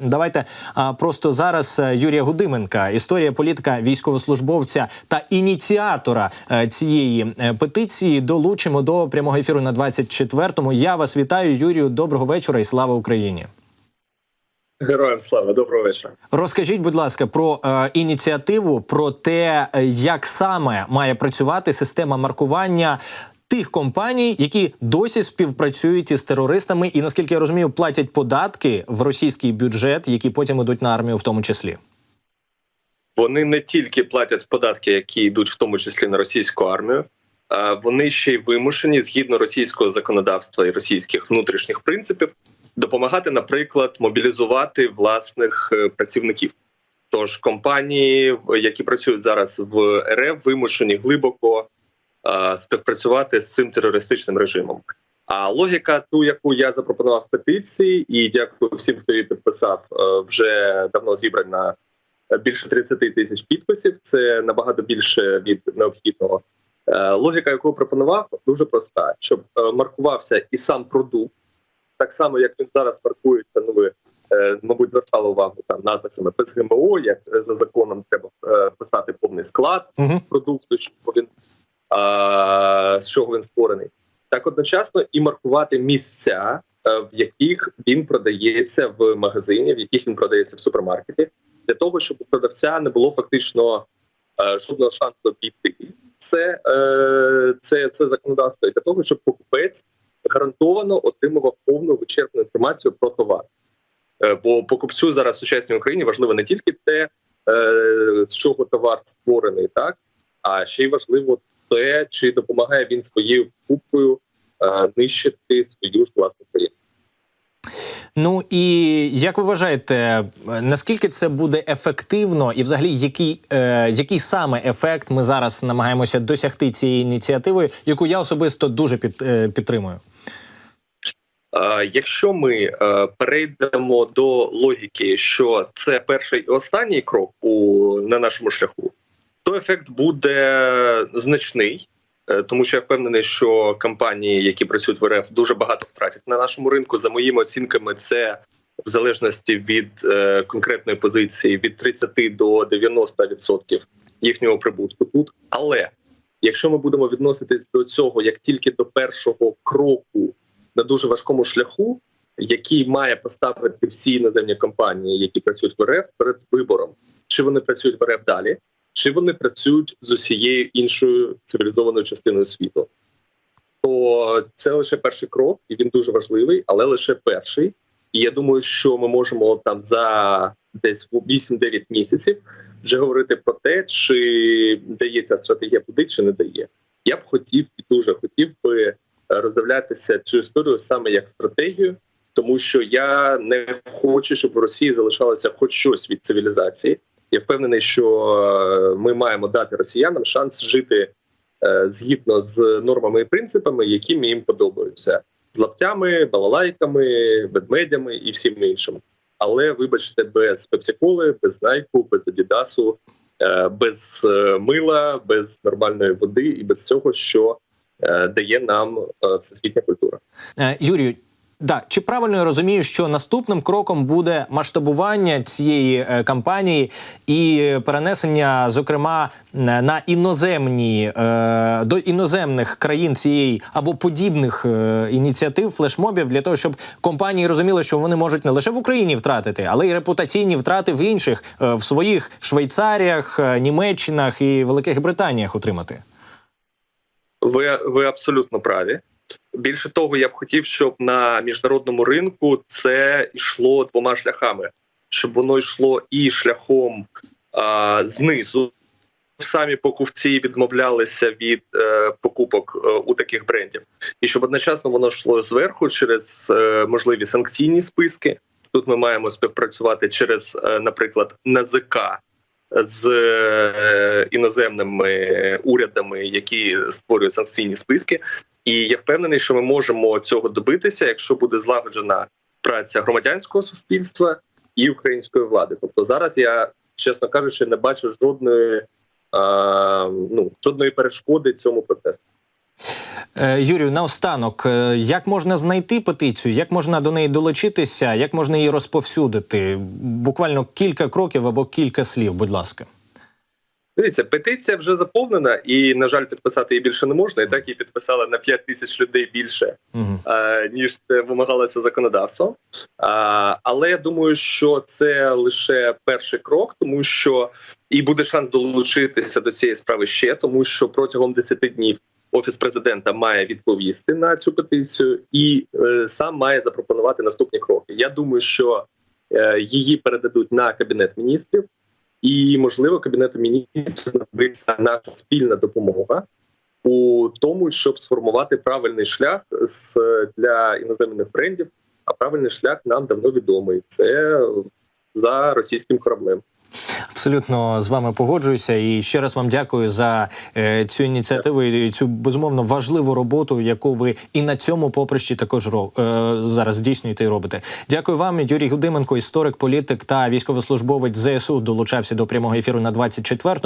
Давайте а, просто зараз е, Юрія Гудименка, історія політика військовослужбовця та ініціатора е, цієї е, петиції. Долучимо до прямого ефіру на 24-му. Я вас вітаю, Юрію. Доброго вечора і слава Україні. Героям слава, доброго вечора. Розкажіть, будь ласка, про е, ініціативу, про те, як саме має працювати система маркування тих компаній, які досі співпрацюють із терористами, і наскільки я розумію, платять податки в російський бюджет, які потім ідуть на армію, в тому числі. Вони не тільки платять податки, які йдуть в тому числі на російську армію, а вони ще й вимушені згідно російського законодавства і російських внутрішніх принципів допомагати, наприклад, мобілізувати власних е, працівників. Тож компанії, які працюють зараз в РФ, вимушені глибоко співпрацювати з цим терористичним режимом. А логіка, ту, яку я запропонував в петиції, і дякую всім, хто її підписав, е, вже давно зібрана більше 30 тисяч підписів. Це набагато більше від необхідного. Е, Логіка, яку пропонував, дуже проста: щоб е, маркувався і сам продукт, так само як він зараз маркується. Ну ви е, мабуть звертали увагу там надписами без ГМО, як е, за законом треба е, писати повний склад Угу. продукту, що він з чого він створений, так одночасно і маркувати місця, е, в яких він продається в магазині, в яких він продається в супермаркеті, для того, щоб у продавця не було фактично е, жодного шансу піти. Це, е, це, це законодавство і для того, щоб покупець гарантовано отримував повну вичерпну інформацію про товар. Бо покупцю зараз в сучасній Україні важливо не тільки те, з чого товар створений, так а ще й важливо те, чи допомагає він своєю покупкою е, нищити свою ж власну країну. Ну і як ви вважаєте, е, наскільки це буде ефективно, і взагалі який, е, який саме ефект ми зараз намагаємося досягти цією ініціативою, яку я особисто дуже під, е, підтримую? Е, Якщо ми е, перейдемо до логіки, що це перший і останній крок у на нашому шляху, то ефект буде значний, е, тому що я впевнений, що компанії, які працюють в РФ, дуже багато втратять на нашому ринку. За моїми оцінками, це в залежності від е, конкретної позиції від 30 до 90% їхнього прибутку тут. Але якщо ми будемо відноситись до цього як тільки до першого кроку на дуже важкому шляху, який має поставити всі іноземні компанії, які працюють в РФ, перед вибором, чи вони працюють в РФ далі, чи вони працюють з усією іншою цивілізованою частиною світу. То це лише перший крок, і він дуже важливий, але лише перший. І я думаю, що ми можемо там за десь 8-9 місяців вже говорити про те, чи дає ця стратегія туди, чи не дає. Я б хотів і дуже хотів би роздивлятися цю історію саме як стратегію, тому що я не хочу, щоб в Росії залишалося хоч щось від цивілізації. Я впевнений, що е, ми маємо дати росіянам шанс жити е, згідно з нормами і принципами, які їм подобаються, з лаптями, балалайками, ведмедями і всім іншим. Але вибачте, без пепсиколи, без найку, без адідасу, е, без мила, без нормальної води і без цього, що дає нам всесвітня культура. Юрію, да, чи правильно я розумію, що наступним кроком буде масштабування цієї е, кампанії і перенесення, зокрема, на на іноземні е, до іноземних країн цієї або подібних е, ініціатив, флешмобів для того, щоб компанії розуміли, що вони можуть не лише в Україні втратити, але й репутаційні втрати в інших е, в своїх Швейцаріях, е, Німеччинах і Великих Британіях отримати. Ви, ви абсолютно праві. Більше того, я б хотів, щоб на міжнародному ринку це йшло двома шляхами, щоб воно йшло і шляхом а, знизу. Самі покупці відмовлялися від е, покупок е, у таких брендів, і щоб одночасно воно йшло зверху через е, можливі санкційні списки. Тут ми маємо співпрацювати через, е, наприклад, НАЗК з е, іноземними урядами, які створюють санкційні списки. І я впевнений, що ми можемо цього добитися, якщо буде злагоджена праця громадянського суспільства і української влади. Тобто зараз я, чесно кажучи, не бачу жодної, а, ну, жодної перешкоди цьому процесу. Е, Юрію, наостанок, е, як можна знайти петицію, як можна до неї долучитися, як можна її розповсюдити? Буквально кілька кроків або кілька слів, будь ласка. Дивіться, петиція вже заповнена, і на жаль, підписати її більше не можна. І так її підписали на 5 тисяч людей більше е, ніж це вимагалося законодавством. Але я думаю, що це лише перший крок, тому що і буде шанс долучитися до цієї справи ще, тому що протягом 10 днів офіс президента має відповісти на цю петицію і е, сам має запропонувати наступні кроки. Я думаю, що е, її передадуть на кабінет міністрів. І можливо, кабінету міністрів знадобиться наша спільна допомога у тому, щоб сформувати правильний шлях з для іноземних брендів. А правильний шлях нам давно відомий. Це за російським кораблем. Абсолютно з вами погоджуюся і ще раз вам дякую за е, цю ініціативу і цю безумовно важливу роботу, яку ви і на цьому поприщі також ро- е, зараз здійснюєте і робите. Дякую вам, Юрій Гудименко, історик, політик та військовослужбовець ЗСУ долучався до прямого ефіру на 24-му.